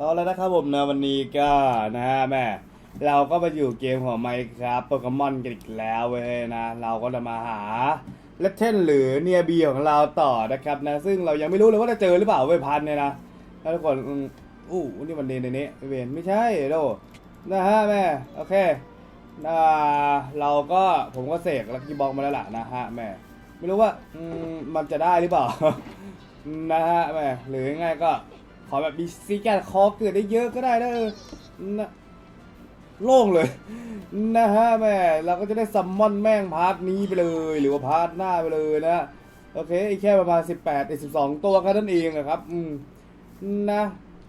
เอาแล้วนะครับผมนะวันนี้ก็นะฮะแม่เราก็มาอยู่เกมของไมค์ครับโปเกมอนกันอีกแล้วเว้ยนะ เราก็จะมาหาเลเทนหรือเนียบีของเราต่อนะครับนะ ซึ่งเรายังไม่รู้เลยว่าจะเจอหรือเปล่าเว้ยพันเนี่ยนะถ้าทุกคนอู้นี่มันเดนในนี้เวนไม่ใช่โดนะฮะแม่โอเคอ่าเราก็ผมก็เสกลักกี้บ็อกมาแล้วล่ะนะฮะแม่ไม่รู้ว่าอืมมันจะได้หรือเปล่านะฮะแม่หรือยังไงก็ ขอแบบมีซีแกนคอเกิดได้เยอะก็ได้นะเออนะโล่งเลย นะฮะแม่เราก็จะได้ซัมมอนแม่งพาร์ทนี้ไปเลย หรือว่าพาร์ทหน้าไปเลยนะ โอเคอีกแค่ประมาณ 18ไอ้12 ตัวกันนั่นเองอะครับ อืมนะ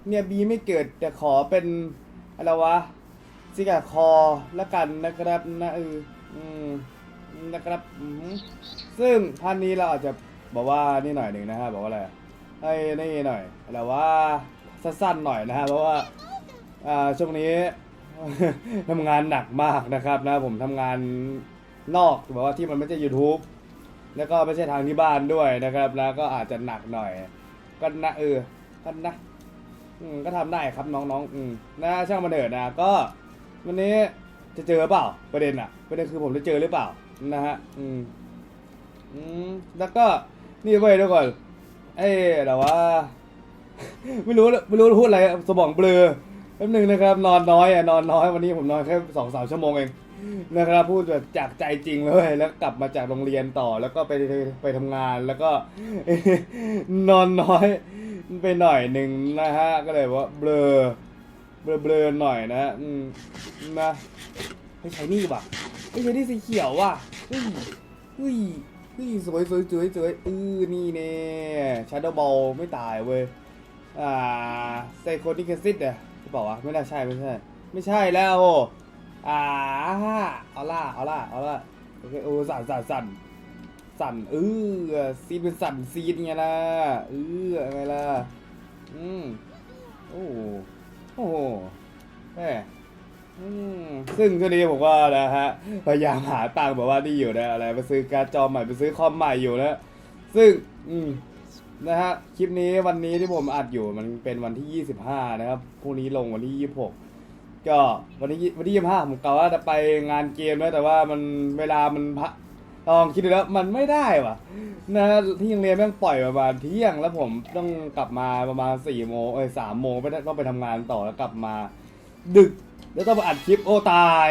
เนี่ยบีไม่เกิดแต่ขอเป็นอะไรวะซีแกนคอแล้วกันนะครับนะเอออืมนะครับอือหือซึ่งพาร์ทนี้เราอาจจะบอกว่านี่หน่อยหนึ่งนะฮะบอกว่าอะไร ให้นี่หน่อยแต่ว่าสั้นๆหน่อยนะฮะเพราะว่าช่วงนี้ทำงานหนักมากนะครับนะผมทำงานนอกแบบว่าที่มันไม่ใช่ YouTube แล้วก็ไม่ใช่ทางที่บ้านด้วยนะครับนะก็อาจจะหนักหน่อย ก็นะเออก็นะก็ทำได้ครับน้องๆอืมนะช่างมันเถิดนะก็วันนี้จะเจอเปล่าประเด็นอะประเด็นคือผมจะเจอหรือเปล่านะฮะอืมอืมแล้วก็นี่เว้ยทุกคน เอ้แต่ว่า ไม่รู้ไม่รู้พูดอะไรสมองเบลอแป๊บนึงนะครับ นอนน้อยอะนอนน้อยวันนี้ผมนอนแค่สองสามชั่วโมงเองนะครับพูดแบบจากใจจริงเลยแล้วกลับมาจากโรงเรียนต่อแล้วก็ไปไปทำงานแล้วก็ นอนน้อยไปหน่อยหนึ่งนะฮะ ก็เลยว่าเบลอเบลอเบลอหน่อยนะอืมนะไม่ใช่นี่ว่ะไม่ใช่นี่สีเขียวว่ะเฮ้ยเฮ้ย เฮ้ยสวยสวยสวยสวยเออนี่เน่ชาร์ดบอลไม่ตายเว้ย อ่าไซโคนิคซิตเนี่ยจะบอกว่าไม่น่าใช่ไม่ใช่ ไม่ใช่แล้วโอ้อ่าเอาล่ะเอาล่ะเอาล่ะโอเคโอ้สั่นสั่นสั่นสั่นเออซีเป็นสั่นซีดไงล่ะเออไงล่ะอืมโอ้โหโอ้โหแม่อืม ซึ่งช่วงนี้ผมก็นะฮะพยายามหาตังค์แบบว่านี่อยู่นะอะไรไปซื้อการ์ดจอใหม่ไปซื้อคอมใหม่อยู่นะซึ่งอืมนะฮะคลิปนี้วันนี้ที่ผมอัดอยู่มันเป็นวันที่ 25 นะครับพรุ่งนี้ลงวันที่ 26 ก็วันที่วันที่ 25 ผมกะว่าจะไปงานเกมนะแต่ว่ามันเวลามันพะลองคิดดูแล้วมันไม่ได้ว่ะนะที่โรงเรียนแม่งปล่อยประมาณเที่ยงแล้วผมต้องกลับมาประมาณ4โมงเอ้ย3โมงไปต้องไปทำงานต่อแล้วกลับมาดึก แล้วต้องมาอัดคลิปโอ้ตาย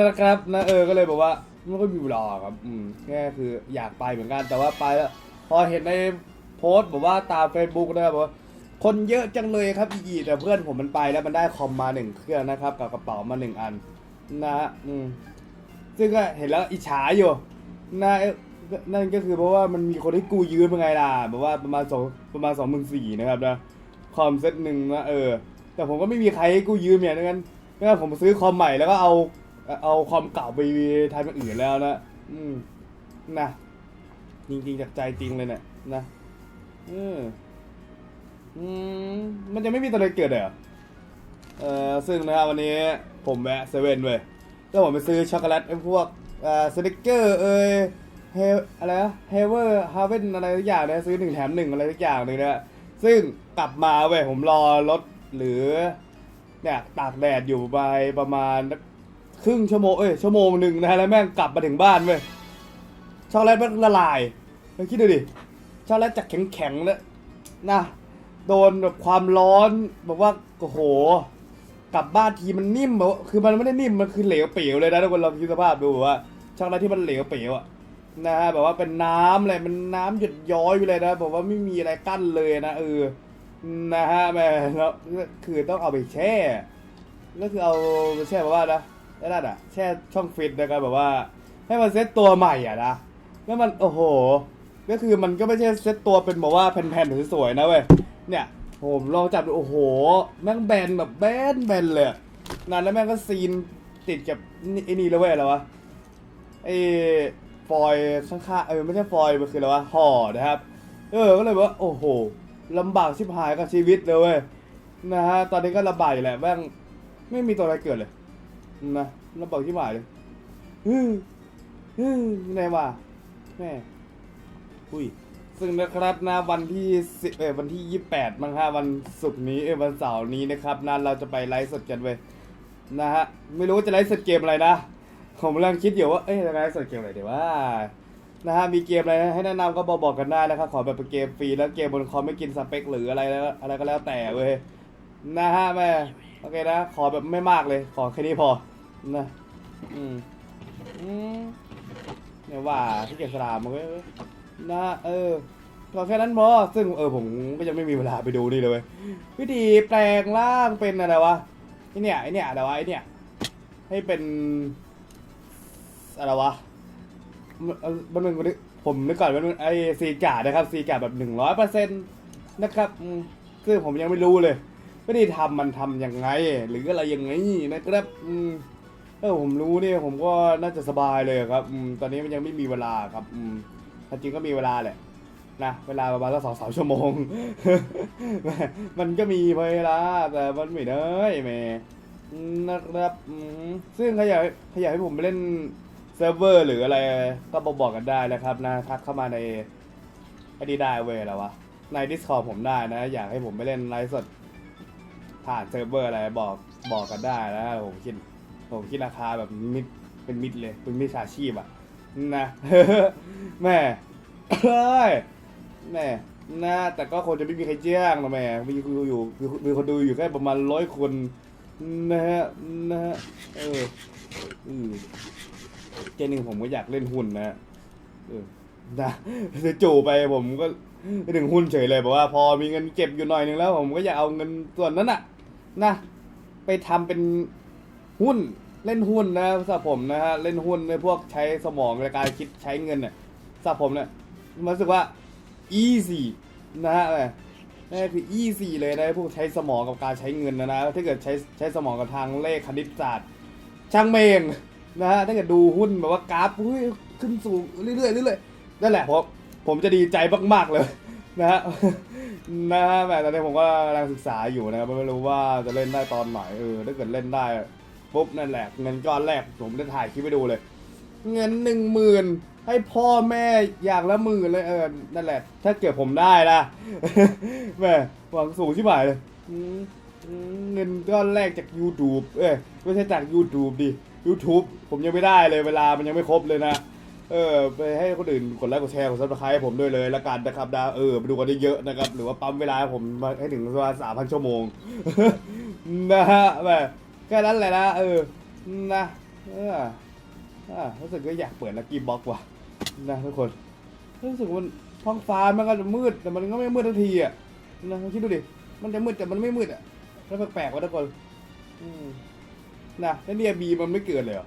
นะครับนะเออก็เลยบอกว่ามันก็มีเวลาครับอืมแค่คืออยากไปเหมือนกันแต่ว่าไปแล้วพอเห็นในโพสต์บอกว่าตาม Facebook นะครับบอกว่าคนเยอะจังเลยครับอีกแต่เพื่อนผมมันไปแล้วมันได้คอมมาหนึ่งเครื่องนะครับ กับกระเป๋ามาหนึ่งอัน นะฮะอืมซึ่งก็เห็นแล้วอิจฉาอยู่นะนั่นก็คือเพราะว่ามันมีคนให้กูยืมเป็นไงล่ะแบบว่าประมาณสองประมาณสองหมื่นสี่นะครับนะคอมเซตหนึ่งนะเออ แต่ผมก็ไม่มีใครให้กูยืมเนี่ยดังนั้นงั้นผมซื้อคอมใหม่แล้วก็เอาเอาคอมเก่าไปทำอย่างอื่นแล้วนะ อืมนะจริงๆจากใจจริงเลยเนี่ยนะเอออืมมันจะไม่มีตัวอะไรเกิดเลยเหรอเออซึ่งนะครับวันนี้ผมแวะเซเว่นเว้ยแล้วผมไปซื้อช็อกโกแลตไอ้พวกอ่าสติกเกอร์เอ้ยเฮอะไรนะเฮเวอร์ฮาเวนอะไรทุกอย่างนะซื้อหนึ่งแถมหนึ่งอะไรทุกอย่างเลยนะซึ่งกลับมาเว้ยผมรอรถ หรือเนี่ยตากแดดอยู่ไปประมาณครึ่งชั่วโมงเอ้ยชั่วโมงหนึ่งนะฮะแล้วแม่งกลับมาถึงบ้านเว้ยช็อกโกแลตมันละลายลองคิดดูดิช็อกโกแลตจากแข็งๆเนี่ยนะโดนแบบความร้อนแบบว่าโอ้โหกลับบ้านทีมันนิ่มแบบว่าคือมันไม่ได้นิ่มมันคือเหลวเป๋วเลยนะทุกคนลองคิดสภาพดูว่าช็อกโกแลตที่มันเหลวเป๋วอะนะฮะแบบว่าเป็นน้ำอะไรมันน้ำหยดย้อยไปเลยนะแบบว่าไม่มีอะไรกั้นเลยนะเออ นะฮะแม่แล้วคือต้องเอาไปแช่แล้วคือเอาไปแช่แบบว่านะแล้วนั่นอะแช่ช่องฟิตนะครับแบบว่า ให้มันเซตตัวใหม่อะนะแล้วมันโอ้โห ก็คือมันก็ไม่ใช่เซตตัวเป็นแบบว่าแผ่นๆสวยๆนะเว้ยเนี่ยผมลองจับดูโอ้โห แม่งแบนแบบแบนแบนเลยนั่นแล้วแม่งก็ซีนติดกับไอ้นี่เลยเว้ยอะไรวะไอ้ฟอยข้างๆเออไม่ใช่ฟอยมันคืออะไรวะห่อนะครับ เออก็เลยว่าโอ้โห ลำบากชิบหายกับชีวิตเลยเว้ยนะฮะตอนนี้ก็ลำบากอยู่แหละแม่งไม่มีตัวอะไรเกิดเลยนะลำบากชิบหายเลยฮึฮึไหนวะแม่อุ้ยซึ่งนะครับนะวันที่สิเออวันที่ยี่แปดมั้งฮะวันศุกร์นี้เออวันเสาร์นี้นะครับนะเราจะไปไลฟ์สดกันเว้ยนะฮะไม่รู้ว่าจะไลฟ์สดเกมอะไรนะผมกำลังคิดอยู่ว่าเอ้ยจะไลฟ์สดเกมอะไรเดี๋ยวว่า นะฮะมีเกมอะไรให้แนะนำก็บอกบอกกันได้นะครับขอแบบเป็นเกมฟรีแล้วเกมบนคอมไม่กินสเปคหรืออะไรแล้วอะไรก็แล้วแต่เว้ยนะฮะแม่โอเคนะ ขอแบบไม่มากเลย ขอแค่นี้พอนะอืมอืมเนี่ยว่าที่เกียจสลามมันก็นะเออก็แค่นั้นพอซึ่งเออผมก็ยังไม่มีเวลาไปดูนี่เลยว้ยวิธีแปลงร่างเป็นอะไรวะไอเนี่ยไอเนี่ยอะไรวะไอเนี่ยให้เป็นอะไรวะ มันเอ่อมันเป็นคนที่ผมนึกก่อนว่ามันไอซีกาดนะครับซีกาดแบบหนึ่งร้อยเปอร์เซ็นต์นะครับอืมซึ่งผมยังไม่รู้เลยวิธีทำมันทำยังไง หรืออะไรยังไงนะครับอืมเออผมรู้เนี่ยผมก็น่าจะสบายเลยครับอตอนนี้มันยังไม่มีเวลาครับอืมจริงก็มีเวลาแหละนะเวลาประมาณสักสองสามชั่วโมง มันก็มีเวลาแต่มันไม่ได้แม่นะครับซึ่งใครอยากใครอยากให้ผมไปเล่น เซิร์ฟเวอร์หรืออะไรก็บอกบอกกันได้นะครับนะทักเข้ามาในไอดีได้เว้ยแล้ววะ ใน Discord ผมได้นะ อยากให้ผมไปเล่นไลฟ์สดผ่านเซิร์ฟเวอร์อะไรบอกบอกกันได้นะผมคิดผมคิดราคาแบบมิดเป็นมิดเลยเป็นมิดสาชีพอะนะแม่เฮ้ยแม่นะแต่ก็คงจะไม่มีใครแจ้งหรอกแม่มีคนดูอยู่มีมีคนดูอยู่แค่ประมาณร้อยคนนะฮะนะฮะเอออือ เจหนึ่งผมก็อยากเล่นหุ้นนะเออนะจะจู่ไปผมก็ไปถึงหุ้นเฉยเลยบอกว่าพอมีเงินเก็บอยู่หน่อยนึงแล้ว ผมก็อยากเอาเงินส่วนนั้นน่ะ นะ ไปทำเป็นหุ้นเล่นหุ้นนะสำหรับผมนะฮะเล่นหุ้นในพวกใช้สมองในการคิดใช้เงินเนี่ยสำหรับผมเนี่ยมันรู้สึกว่า easy นะฮะเออนั่นคือ easy เลยนะพวกใช้สมองกับการใช้เงินนะนะถ้าเกิดใช้ใช้สมองกับทางเลขคณิตศาสตร์ ช่างเมง นะฮะถ้าเกิดดูหุ้นแบบว่ากราฟเฮ้ยขึ้นสูงเรื่อยๆเรื่อยๆนั่นแหละผมผมจะดีใจมากๆเลยนะฮะนะฮะแบบตอนนี้ผมก็กำลังศึกษาอยู่นะครับไม่รู้ว่าจะเล่นได้ตอนไหนเออถ้าเกิดเล่นได้ปุ๊บนั่นแหละเงินก้อนแรกผมได้ถ่ายคลิปไปดูเลย เงินหนึ่งหมื่นให้พ่อแม่อย่างละหมื่นเลยเออนั่นแหละ ถ้าเกิดผมได้นะแม่หวังสูงที่หายเลยเงินก้อนแรกจาก YouTube เอ้ยไม่ใช่จาก YouTube ดิ YouTube ผมยังไม่ได้เลยเวลามันยังไม่ครบเลยนะ เออ ไปให้คนอื่นกดไลค์กดแชร์กดซับสไครต์ให้ผมด้วยเลยละกันนะครับนะเออไปดูกันได้เยอะนะครับ หรือว่าปั๊มเวลาให้ผมมาให้ถึงประมาณสามพันชั่วโมง นะฮะแบบแค่นั้นแหละนะ เออ นะ เอออ่ารู้สึกก็อยากเปิดลักกี้บ็อกว่ะนะทุกคนรู้สึกว่ามันท้องฟ้ามันก็จะมืดแต่มันก็ไม่มืดทันทีอะนะคิดดูดิมันจะมืดแต่มันไม่มืดอะแล้วแปลกๆว่ะทุกคน อืม นะแล้วเนี่ยบีมันไม่เกิดเลยเหรอ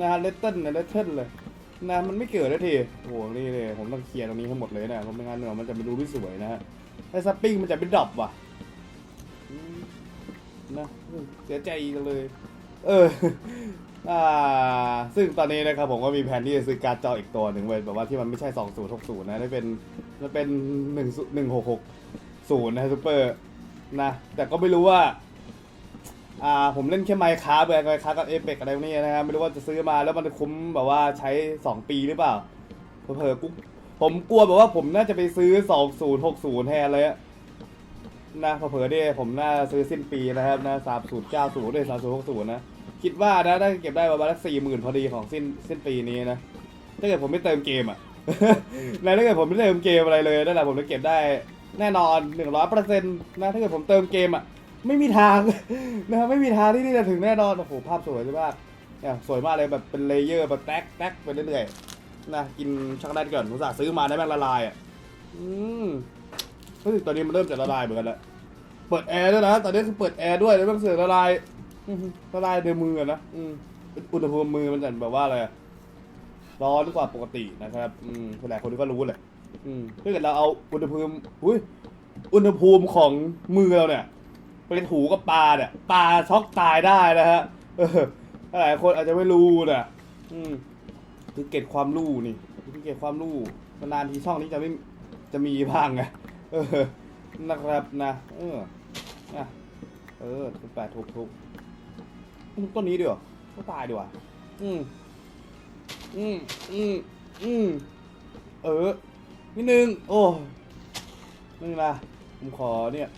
นะเลตเติ้ลนะเลตเติ้ลเลยนะมันไม่เกิดแล้วทีโอ้โหนี่เลยผมต้องเคลียร์ตรงนี้ให้หมดเลยนะเพราะไม่งั้นเดี๋ยมันจะไม่ดูไม่สวยนะฮะไอ้สปริงมันจะเป็นดรอปว่ะนะเสียใจจังเลย เอออ่าซึ่งตอนนี้นะครับผมก็มีแผนที่จะซื้อการ์ดจออีกตัวหนึ่งเว้ยแบบว่าที่มันไม่ใช่ 2060 นะได้เป็นมันเป็น 1 1660นะซูเปอร์นะแต่ก็ไม่รู้ว่า อ่าผมเล่นแค่ไมค์คาร์แบบไมค์คากับเอเปกอะไรพวกนี้นะครับไม่รู้ว่าจะซื้อมาแล้วมันคุ้มแบบว่าใช้ 2 ปีหรือเปล่าเผลอๆกูผมกลัวแบบว่าผมน่าจะไปซื้อ 2060แทนเลยอะนะเผลอๆเนี่ยผมน่าซื้อสิ้นปีนะครับนะ3090ด้วย3060นะคิดว่านะถ้าเก็บได้ประมาณสี่หมื่นพอดีของสิ้นสิ้นปีนี้นะถ้าเกิดผมไม่เติมเกมอะแล้วถ้าเกิดผมไม่เติมเกมอะไรเลยนั่นแหละผมจะเก็บได้แน่นอนหนึ่งร้อยเปอร์เซ็นต์นะถ้าเกิดผมเติมเกมอะ ไม่มีทาง นะครับไม่มีทางที่นี่จะถึงแน่นอนโอ้โหภาพสวยมากเนี่ยสวยมากเลยแบบเป็นเลเยอร์แบบแท็กแท็กไปเรื่อยๆนะกินช็อกโกแลตก่อนผมสั่งซื้อมาได้แม่งละลายอะอืมรู้สึกตอนนี้มันเริ่มจะละลายเหมือนกันแล้วเปิดแอร์ด้วยนะตอนนี้คือเปิดแอร์ด้วยแล้วมันเสือละลายละลายในมือนะอืมอุณหภูมิมือมันจะแบบว่าอะไรร้อนกว่าปกตินะครับ อืมหลายคนก็รู้แหละอืมถ้าเกิดเราเอาอุณหภูมิอุ้ยอุณหภูมิของมือเราเนี่ย ไปถูกับปลาเนี่ยปลาช็อกตายได้นะฮะหลายคนอาจจะไม่รู้นะอืมคือเก็บความรู้นี่คือเก็บความรู้นานทีช่องนี้จะไม่จะมีบ้างไงเออนะครับนะ เออนะเออทุกแปดทุกทุกทุกต้นนี้ดีกว่าก็ตายดีกว่าอืมอืมอืมอืมเออนิดนึงโอ้นึงนะผมขอเนี่ย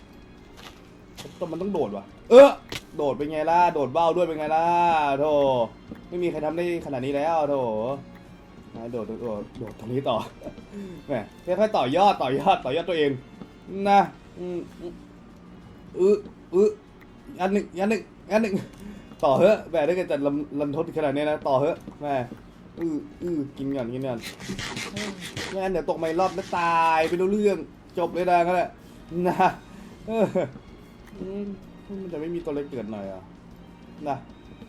ต้องมันต้องโดดว่ะ เออโดดเป็นไงล่ะ โดดเบ้าด้วยเป็นไงล่ะโธ่ไม่มีใครทำได้ขนาดนี้แล้วโธ่โดดโดดโดดโดดตรงนี้ต่อแหมค่อยๆต่อยอดต่อยอดต่อยอดตัวเองนะอืออืออืออันหนึ่งอันหนึ่งอันหนึ่งต่อเถอะแหมถ้าเกิดจะลำลันทดขนาดนี้นะต่อเถอะแหมอืออือกินก่อนกินก่อนไม่งั้นเดี๋ยวตกไม่รอบแล้วตายไปรู้เรื่องจบเลยนะก็แหละนะ มันจะไม่มีตัวอะไรเกิดหน่อยอะนะ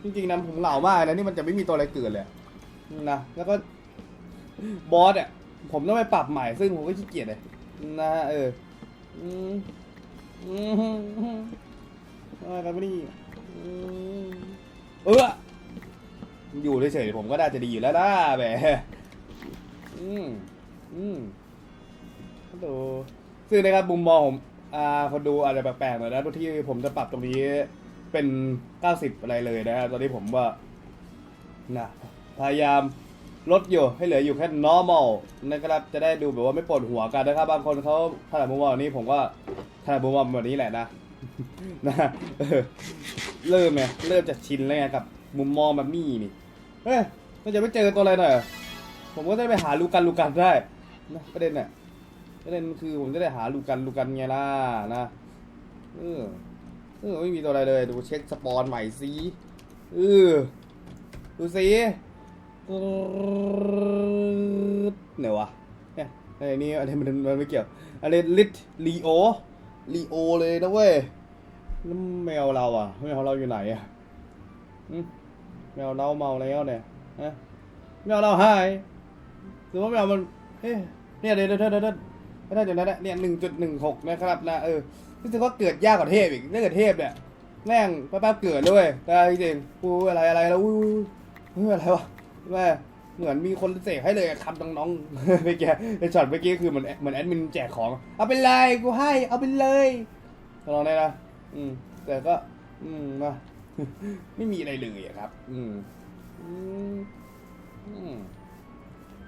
จริงๆนะผมเหงามากนะนี่มันจะไม่มีตัวอะไรเกิดเลยนะแล้วก็บอสอะผมต้องไปปรับใหม่ซึ่งผมก็ขี้เกียจเลยนะเอออืมอืมอะไรกันไม่นี่อืมเอออยู่เฉยๆผมก็น่าจะดีอยู่แล้วนะแหมอืมอืมฮัลโหลซึ่งนะครับมุมมองผม อ่าคนดูอาจจะแปลกๆหน่อยนะที่ผมจะปรับตรงนี้เป็น 90 อะไรเลยนะฮะตอนนี้ผมว่านะพยายามลดอยู่ให้เหลืออยู่แค่ normal นะครับจะได้ดูแบบว่าไม่ปวดหัวกันนะครับ บางคนเขาถนัดมุมมองนี้ผมก็ถนัดมุมมองแบบนี้แหละนะนะเออเริ่มไงเริ่มจะชินแล้วไงกับมุมมองแบบนี้นี่เฮ้ยมันจะไม่เจอตัวอะไรหน่อยเหรอผมก็ได้ไปหาลูกันลูกันได้นะประเด็นเนี่ย ประเด็นคือผมจะได้หาลูกันลูกันไงล่ะนะเออเออไม่มีตัวอะไรเลยดูเช็คสปอนใหม่สิเออดูสิเนี่ยวะเนี่ยไอ้นี่อันนี้มันมันไม่เกี่ยวอันนี้ลิทลีโอลีโอเลยนะเว้ยแล้วแมวเราอะแมวเราอยู่ไหนอะแมวเราเมาแล้วเนี่ยฮะแมวเราหายหรือว่าแมวมันเอ๊ะเนี่ยเดี๋ยวเดี๋ยวเดี๋ยว ไม่ได้เดี๋ยวนั้นนะเนี่ยหนึ่งจุดหนึ่งหกนะครับนะเออรู้สึกว่าเกิดยากกว่าเทพอีกถ้าเกิดเทพเนี่ยแม่งแป๊บๆเกิดด้วยแต่จริงๆกูอะไรอะไรแล้วอุ้ยอุ้ยอะไรวะแม่เหมือนมีคนเสกให้เลยครับน้องๆเมื่อกี้ในช็อตเมื่อกี้คือเหมือนเหมือนแอดมินแจกของเอาไปเลยกูให้เอาไปเลยลองได้นะอืมแต่ก็ อืมนะไม่มีอะไรเลยครับ อืมอืม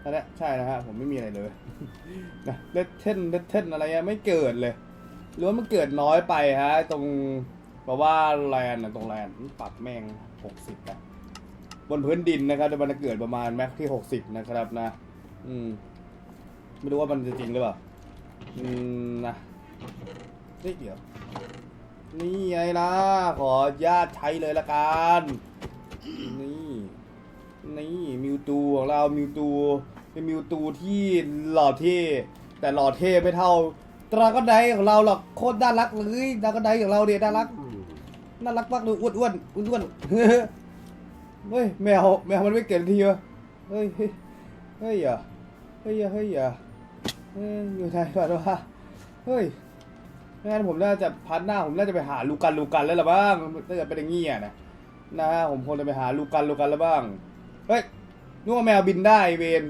อืมอันนี้ใช่นะฮะผมไม่มีอะไรเลยนะเลดเทนเลดเทนอะไรอะไม่เกิดเลยหรือว่ามันเกิดน้อยไปฮะตรงเพราะว่าแลนตรงแลนปรับแม่งหกสิบอะบนพื้นดินนะครับมันจะเกิดประมาณแม็กที่หกสิบนะครับนะ อืม ไม่รู้ว่ามันจะจริงหรือเปล่า อืมนะเฮ้ยเดี๋ยว นี่ไงล่ะ ขออนุญาตใช้เลยละกัน นี่ นี่มิวตูของเรามิวตูเป็นมิวตูที่หล่อเท่แต่หล่อเท่ไม่เท่าดราก้อนไดของเราหรอกโคตรน่ารักเลยดราก้อนไดของเราเนี่ยน่ารักน่ารักมากเลยอ้วนอ้วนอ้วนอ้วนเฮ้ยแมวแมวมันไม่เกิดทีวะเฮ้ยเฮ้ยเฮ้ยอะเฮ้ยอะเฮ้ยอะเฮ้ยอยู่ไหนก่อนวะเฮ้ยไม่งั้นผมน่าจะพัดหน้าผมน่าจะไปหาลูกันลูกันแล้วล่ะบ้างถ้าเกิดเป็นอย่างงี้อะนะนะฮะผมคงจะไปหาลูกันลูกันแล้วบ้าง เฮ้ยนึกว่าแมวบินได้เวน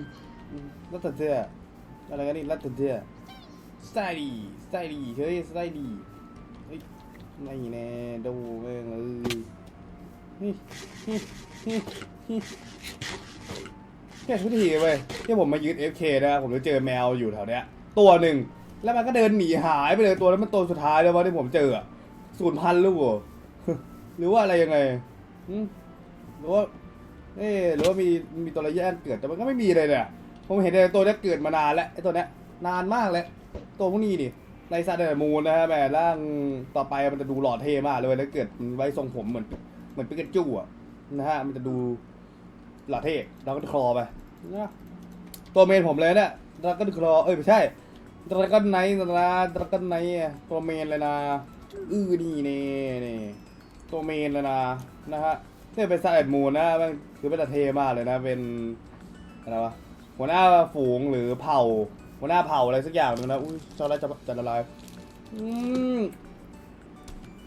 รัตเตอร์อะไรกันนี่รัตเตอร์สไตล์ดีสไตล์ดีเฮ้ยสไตล์ดีเฮ้ยไม่แน่ดูแม่งเลยแค่ทุกทีเว้ยที่ผมมายืด FK นะผมจะเจอแมวอยู่แถวเนี้ย ตัวหนึ่งแล้วมันก็เดินหนีหายไปเลยตัวแล้วมันตัวสุดท้ายเลยวะที่ผมเจออะสูญพันหรือเปล่าหรือว่าอะไรยังไงหรือว่า เอ๊หรือว่ามีมีตัวระยะเกิดแต่มันก็ไม่มีเลยเนี่ยผมเห็นแต่ตัวนี้เกิดมานานแล้วไอ้ตัวนี้นานมากแล้วตัวพวกนี้นี่ในซาเดอร์มูนนะฮะแม่ร่างต่อไปมันจะดูหล่อเท่มากเลยแล้วเกิดไว้ทรงผมเหมือนเหมือนปิกาจูอะนะฮะมันจะดูหล่อเท่เราก็คลอไปนะตัวเมนผมเลยเนี่ยเราก็คลอเอ้ยไม่ใช่เราก็ไนท์นะเราก็ไนท์ตัวเมนเลยนะอื้อนี่นี่นี่ตัวเมนเลยนะนะฮะเนี่ยเป็นซาเอ็ดมูนนะมัน คือเป็นตาเทมากเลยนะ เป็นอะไรวะหัวหน้าฝูงหรือเผ่า หัวหน้าเผ่าอะไรสักอย่างหนึงนะ อุ้ยช็อตแล้วจะจะละลายอืม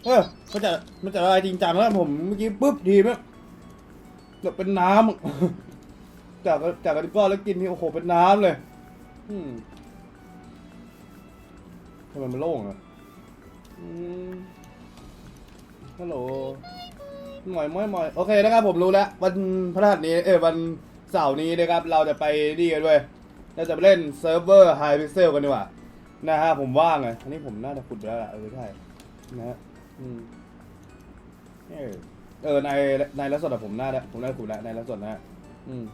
เออมันจะมันจะอะไรจริงจังแล้วผมเมื่อกี้ปุ๊บทีแบบแบบเป็นน้ำจากจากกันก้อนแล้วกินนี่โอ้โหเป็นน้ำเลย อืมทำไมมันโล่งอะอืมฮัลโหล หน่อยหน่อยหน่อยโอเคนะครับผมรู้แล้ววันพฤหัสนี้เออวันเสาร์นี้นะครับเราจะไปนี่กันด้วยเราจะไปเล่นเซิร์ฟเวอร์ไฮพิเซลกันดีกว่านะฮะผมว่างไงอันนี้ผมน่าจะขุดไปแล้วล่ะเออใช่นะฮะอืมเออเออในในลักษณะผมน่าได้ผมน่าจะขุดแล้วในลักษณะนะฮะอืม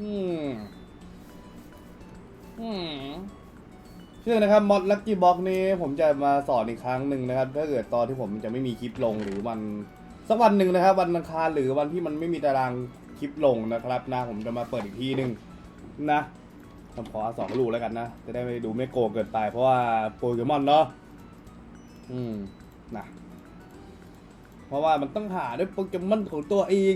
อืมอืมเชื่อนะครับมอดลักกี้บ็อกนี้ผมจะมาสอนอีกครั้งหนึ่งนะครับ ถ้าเกิดตอนที่ผมจะไม่มีคลิปลงหรือวัน สักวันหนึ่งนะครับ วันอังคารหรือวันที่มันไม่มีตารางคลิปลงนะครับนะผมจะมาเปิดอีกทีหนึ่งนะผมขอสองลูกแล้วกันนะ จะได้ไม่ดูไม่โกงเกินไปเพราะว่าโปเกมอนเนาะอืมนะเพราะว่ามันต้องหาด้วยโปเกมอนของตัวเอง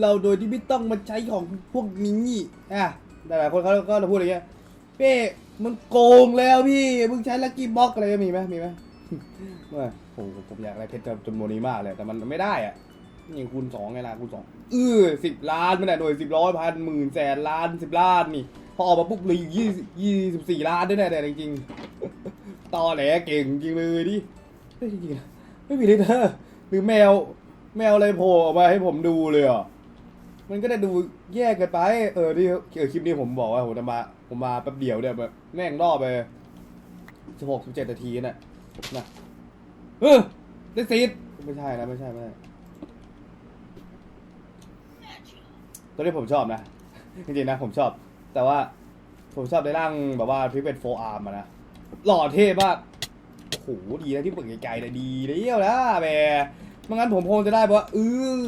เราโดยที่ไม่ต้องมาใช้ของพวกนี้อะหลายๆคนเขาก็จะพูดอะไรเงี้ยเป้มึงโกงแล้วพี่มึงใช้ลักกี้บ็อกอะไรมีไหมมีไหมว่า ผมผมผมอยากได้เพชรจำนวนนี้มากเลย แต่มันไม่ได้อะนี่คูณสองไงล่ะคูณสองเออสิบล้านไม่ได้หน่วยสิบร้อยพันหมื่นแสนล้านสิบล้านนี่ พอออกมาปุ๊บเลยยี่ยี่สิบสี่ล้านด้วยนะแต่จริงๆตอแหลเก่งจริงเลยดิเฮ้ยจริงๆไม่มีเลยเธอหรือแมว แมวอะไรโผล่ออกมาให้ผมดูเลยอะมันก็ได้ดูแย่เกินไป เออที่เออคลิปนี้ผมบอกว่าผมจะมาผมมาแป๊บเดียวเนี่ยแบบแม่งรอบไปสิบหกสิบเจ็ดนาทีน่ะนะ เออได้ซีดไม่ใช่นะไม่ใช่ไม่ใช่ตัวนี้ผมชอบนะ จริงๆนะผมชอบ แต่ว่าผมชอบในร่างแบบว่าที่เป็นโฟอาร์มนะ หล่อเท่มากโอ้โหดีนะที่เปิดไกลๆเลยดีเดียวนะแหมไม่งั้นผมคงจะได้เพราะว่าเออ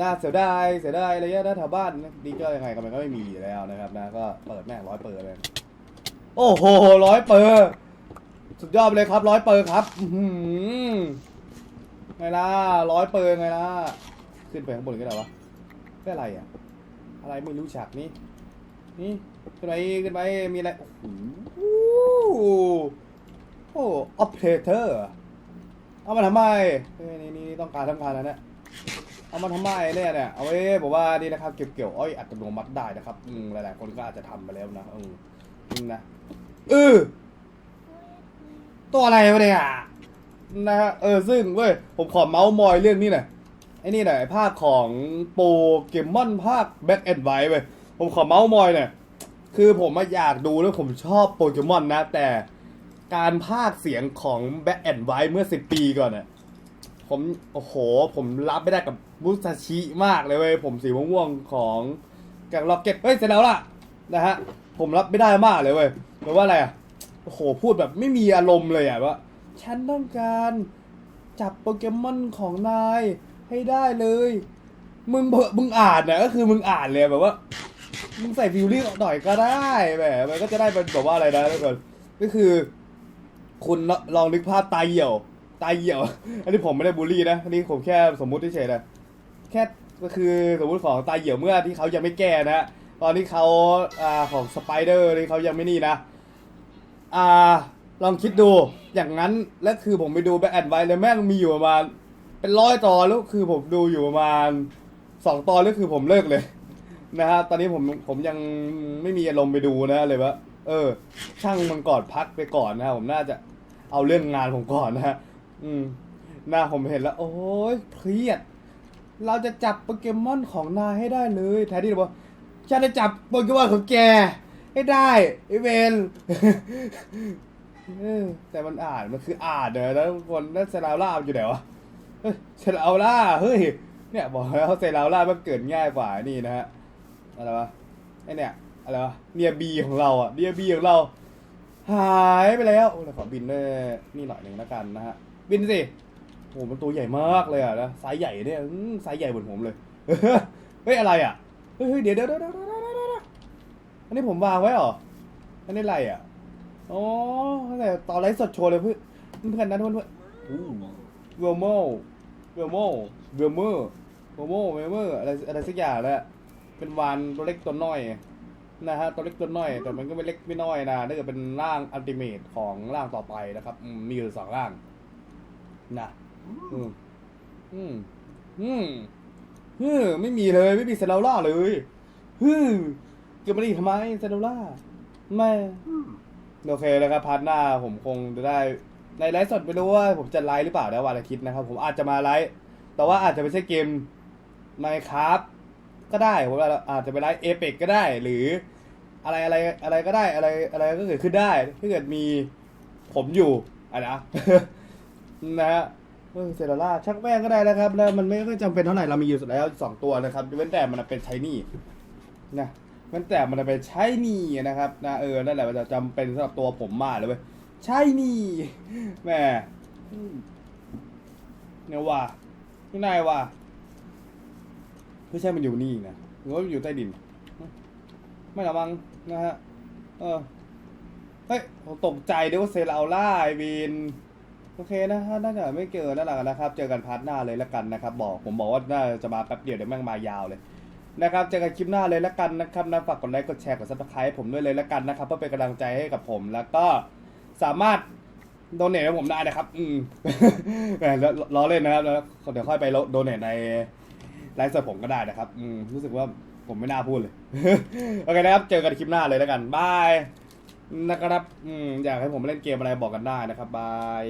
น่าเสียดายเสียดายอะไรเงี้ยนะแถวบ้านดีก็ยังไงก็มันก็ไม่มีอยู่แล้วนะครับนะ ก็เปิดแม่งร้อยเปิดเลย โอ้โหร้อยเปิด สุดยอดไปเลยครับร้อยเปิดครับอืไงล่ะร้อยเปิดไงล่ะ ขึ้นไปข้างบนก็ได้วะได้อะไรอะ อะไรไม่รู้ฉากนี้ นี่ขึ้นไปขึ้นไปมีอะไร โอ้โหโอ้ออปเปอเตอร์เอามาทำไมเฮ้ยนี่นี่ต้องการทำการแล้วเนี่ยเอามาทำไมเนี่ยเนี่ยเอาไว้บอกว่านี่นะครับเกี่ยวเกี่ยวอ้อยอัตโนมัติได้นะครับอืมหลายๆคนก็อาจจะทำไปแล้วนะออจริงนะเออ ตัวอะไรวะเนี่ยนะฮะเออซึ่งเว้ยผมขอเมาส์มอยเรื่องนี้หน่อยไอ้นี่หน่อยภาคของโปเกมอนภาคแบ็กแอนด์ไวท์เว้ยผมขอเมาส์มอยหน่อยคือผมอะอยากดูแล้วผมชอบโปเกมอนนะ แต่การพากย์เสียงของแบ็กแอนด์ไวท์เมื่อสิบปีก่อนเนี่ยผมโอ้โห ผมรับไม่ได้กับมุซาชิมากเลยเว้ยผมสีม่วงๆของแกงล็อกเก็ตเฮ้ยเสร็จแล้วล่ะนะฮะผมรับไม่ได้มากเลยเว้ยแปลว่าอะไรอะ โอ้โหพูดแบบไม่มีอารมณ์เลยอะว่าฉันต้องการจับโปเกมอนของนายให้ได้เลย มึงเบอะมึงอ่านนะก็คือมึงอ่านเลยแบบว่า มึงใส่ฟิลลิ่งหน่อยก็ได้แหมมันก็จะได้เป็นแบบว่าอะไรนะทุกคนก็คือ คุณลองนึกภาพตายเหี่ยว ตายเหี่ยว อันนี้ผมไม่ได้บูลลี่นะอันนี้ผมแค่สมมุติเฉยๆนะแค่ก็คือสมมุติของตายเหี่ยวเมื่อที่เขายังไม่แก้นะตอนที่เขาอ่าของสไปเดอร์ที่เขายังไม่นี่นะ อ่าลองคิดดูอย่างนั้นแล้วคือผมไปดูแบแอดไวเลยแม่งมีอยู่ประมาณเป็นร้อยตอนแล้วคือผมดูอยู่ประมาณสองตอนแล้วคือผมเลิกเลย นะฮะตอนนี้ผมผมยังไม่มีอารมณ์ไปดูนะเลยว่าเออ ช่างมันก่อนพักไปก่อนนะฮะผมน่าจะเอาเรื่องงานผมก่อนนะฮะอืมน่าผมเห็นแล้ว โอ้ยเครียด เราจะจับโปเกมอนของนายให้ได้เลยแทนที่จะบอกฉันจะจับโปเกมอนของแก ให้ได้ไอเวนเออแต่มันอ่านมันคืออ่านเด้อแล้วคนนั่นเซราล่าอยู่ไหนวะเฮ้ยเซราล่าเฮ้ยเนี่ยบอกแล้วเซราล่ามันเกิดง่ายกว่านี่นะฮะอะไรวะไอเนี่ยอะไรวะเนียบีของเราอะเนียบีของเรา หายไปแล้วโอ้ยขอบินด้วยนี่หน่อยหนึ่งแล้วกันนะฮะบินสิโอ้มันตัวใหญ่มากเลยอะนะไซส์ใหญ่เนี่ยอื้อไซส์ใหญ่เหมือนผมเลยเฮ้ยอะไรอะเฮ้ยเดี๋ยวเดี๋ยวเดี๋ยว อันนี้ผมวางไว้เหรอ อันนี้อะไรอะ อ๋อตั้งแต่ตอนไลฟ์สดโชว์เลยเพื่อนเพื่อนนะเพื่อนเพื่อนเวลโมเวลโมเวลเมอร์เวลโมเวลเมอร์อะไรอะไรสักอย่างแหละเป็นวานตัวเล็กตัวน้อยนะฮะตัวเล็กตัวน้อย แต่มันก็ไม่เล็กไม่น้อยนะถ้าเกิดเป็นร่างอัลติเมทของร่างต่อไปนะครับอืมมีอยู่สองร่างนะอืมอืมอืมฮึมไม่มีเลย ไม่มีเซลล่าเลยฮึม เกิดมาดีทำไมเซลล่าไม่โอเคแล้วครับพาร์ทหน้าผมคงจะได้ในไลฟ์สดไม่รู้ว่าผมจะไลฟ์หรือเปล่านะวันอาทิตย์นะครับ ผมอาจจะมาไลฟ์แต่ว่าอาจจะไม่ใช่เกมไมครับก็ได้ผมอาจจะไปไลฟ์เอเปกก็ได้ หรืออะไรอะไรอะไรก็ได้อะไรอะไรก็เกิดขึ้นได้ถ้าเกิดมีผมอยู่อะนะนะฮะเซราล่าชักแม่งก็ได้นะครับ แล้วมันไม่ค่อยจำเป็นเท่าไหร่เรามีอยู่แล้วสองตัวนะครับเว้นแต่มันเป็นใช้หนี่นะ เว้นแต่มันเป็นใช้นี่นะครับนะเออนั่นแหละมันจะจำเป็นสำหรับตัวผมมากเลยเว้ยใช้หนี่แหม่เนี่ยว่าไม่นายว่าไม่ใช่มันอยู่นี่นะหรือว่ามันอยู่ใต้ดิน ไม่ละมั้งนะฮะเออเฮ้ยผมตกใจด้วยว่าเซราล่าไอวินโอเคนะฮะน่าจะไม่เกินนั่นแหละนะครับ เจอกันพาร์ทหน้าเลยละกันนะครับ บอกผมบอกว่าน่าจะมาแป๊บเดียวเดี๋ยวแม่งมายาวเลย นะครับเจอกันคลิปหน้าเลยละกันนะครับนะฝากกดไลค์กดแชร์กดซับสไครต์ผมด้วยเลยละกันนะครับเพื่อเป็นกำลังใจให้กับผม แล้วก็สามารถโดเนทให้ผมได้นะครับ อืมแล้อล้อเล่นนะครับแล้วเดี๋ยวค่อยไปโดเนทในไลฟ์สดผมก็ได้นะครับ อืมรู้สึกว่าผมไม่น่าพูดเลย โอเคนะครับ เจอกันคลิปหน้าเลยแล้วกันบายนะครับ อืมอยากให้ผมเล่นเกมอะไรบอกกันได้นะครับบาย